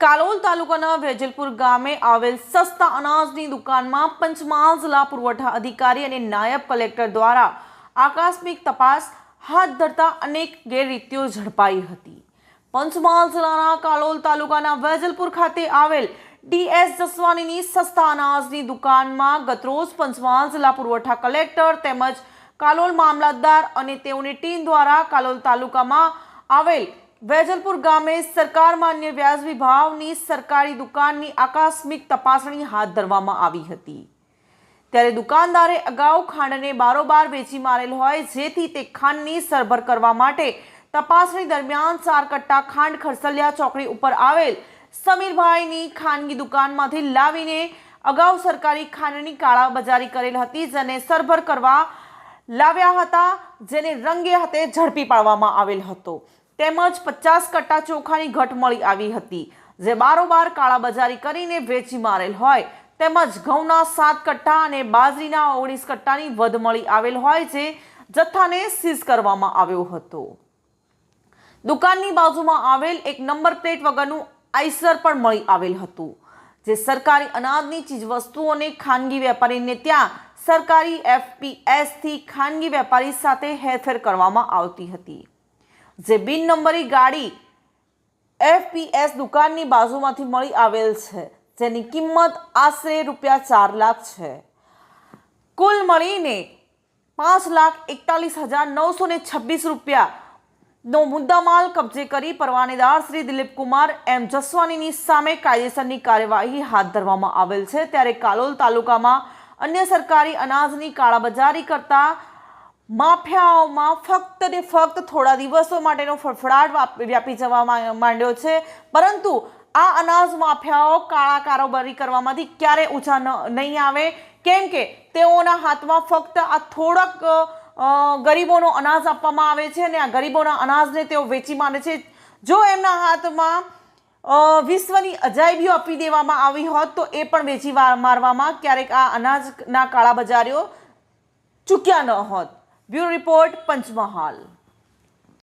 કાલોલ તાલુકાના વેજલપુર ગામે આવેલ સસ્તા અનાજની દુકાનમાં પંચમહાલ જિલ્લા પુરવઠા અધિકારી અને નાયબ કલેક્ટર દ્વારા આકસ્મિક તપાસ હાથ ધરતા અનેક ગેરરીતિઓ ઝડપાઈ હતી. પંચમહાલ જિલ્લાના કાલોલ તાલુકાના વેજલપુર ખાતે આવેલ ડીએસ જસવાનીની સસ્તા અનાજની દુકાનમાં ગતરોજ પંચમહાલ જિલ્લા પુરવઠા કલેક્ટર તેમજ કાલોલ મામલતદાર અને તેઓની ટીમ દ્વારા કાલોલ તાલુકામાં આવેલ વેજલપુર ગામે સરકાર માન્ય વ્યાજબી ભાવની સરકારી દુકાનની આકસ્મિક તપાસણી હાથ ધરવામાં આવી હતી. ત્યારે દુકાનદારે અગાઉ ખાંડને બારોબાર વેચી મારેલ હોય, જેથી તે ખાંડની સરભર કરવા માટે તપાસણી દરમિયાન ચાર કટ્ટા ખાંડ ખરસલિયા ચોકડી ઉપર આવેલ સમીરભાઈની ખાનગી દુકાનમાંથી લાવીને અગાઉ સરકારી ખાંડની કાળાબજારી કરેલ હતી, જેને સરભર કરવા લાવ્યા હતા, જેને રંગે હાથે ઝડપી પાડવામાં આવેલ હતો. તેમજ પચાસ કટ્ટા ચોખાની ઘટ મળી આવી હતી. જે બારોબાર કાળાબજારી કરીને વેચી મારેલ હોય. તેમજ ઘઉંના સાત કટ્ટા અને બાજરીના ઓગણીસ કટ્ટાની વધ મળી આવેલ હોય જે જથ્થાને સીઝ કરવામાં આવ્યો હતો. દુકાનની બાજુમાં આવેલ એક નંબર પ્લેટ વગરનું આઈસર પણ મળી આવેલ હતું. જે સરકારી અનાજની ચીજવસ્તુઓને ખાનગી વેપારીને ત્યાં સરકારી એફપીએસથી ખાનગી વેપારી સાથે હેરફેર કરવામાં આવતી હતી. જે બિન નંબરી ગાડી એફપીએસ દુકાનની બાજુમાંથી મળી આવેલ છે, જેની કિંમત આશરે રૂપિયા ચાર લાખ છે. કુલ મળીને પાંચ લાખ એકતાલીસ હજાર નવસો ને છવ્વીસ રૂપિયાનો મુદ્દામાલ કબજે કરી પરવાનેદાર શ્રી દિલીપ કુમાર એમ જસવાનીની સામે કાયદેસરની કાર્યવાહી હાથ ધરવામાં આવેલ છે. ત્યારે કાલોલ તાલુકામાં અન્ય સરકારી અનાજની કાળાબજારી કરતા માફિયાઓમાં ફક્ત ને ફક્ત થોડા દિવસો માટેનો ફફડાટ વ્યાપી જવા માંડ્યો છે. પરંતુ આ અનાજ માફિયાઓ કાળા કારોબારી કરવામાંથી ક્યારે ઊંચા નહીં આવે. કેમ કે તેઓના હાથમાં ફક્ત આ થોડાક ગરીબોનો અનાજ આપવામાં આવે છે અને આ ગરીબોના અનાજને તેઓ વેચી માને છે. જો એમના હાથમાં વિશ્વની અજાયબીઓ આપી દેવામાં આવી હોત તો એ પણ વેચી મારવામાં ક્યારેક આ અનાજના કાળા કાળાબજારીઓ ચૂક્યા ન હોત. Bureau report Panchmahal.